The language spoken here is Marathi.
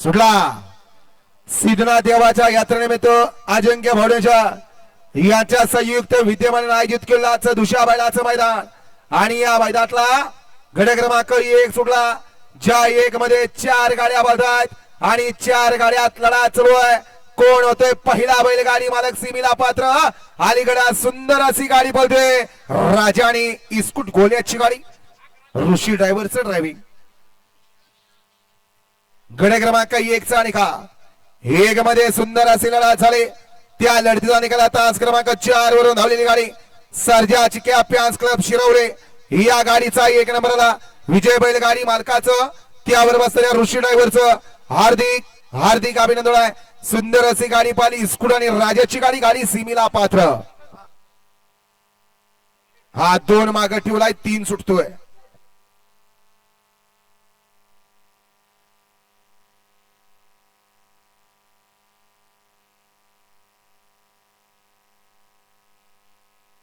सुटला. सिद्धनाथ देवाच्या यात्रेनिमित्त अजिंक्य भवनेच्या याच्या संयुक्त विद्यमाने आयोजित केलेलं आजचं दुसऱ्या बैलाचं मैदान. आणि या मैदानातला गड क्रमांक एक सुटला. ज्या एक मध्ये चार गाड्या बोलतायत आणि चार गाड्यात लढा चालू आहे. कोण होतोय पहिला बैलगाडी मालक सिमिला पात्र. अलीकडे सुंदर अशी गाडी बोलते. राजा आणि इस्कुट गोल्याची गाडी. ऋषी ड्रायव्हरचं ड्रायव्हिंग गड क्रमांक एकचा निकाल. एक मध्ये सुंदर असे लढा झाले. त्या लढतीचा निकाल तास क्रमांक चार वरून धावलेली गाडी. सर्जा चिक्या प्यान्स क्लब शिरवले या गाडीचा एक नंबरला विजय बैल गाडी मालकाचं. त्यावर बसलेल्या ऋषी ड्रायव्हरचं हार्दिक हार्दिक अभिनंदन आहे. सुंदर अशी गाडी पाहिली. स्कूड आणि राजाची गाडी गाडी सिमीला पात्र. हा दोन माग ठेवलाय. तीन सुटतोय.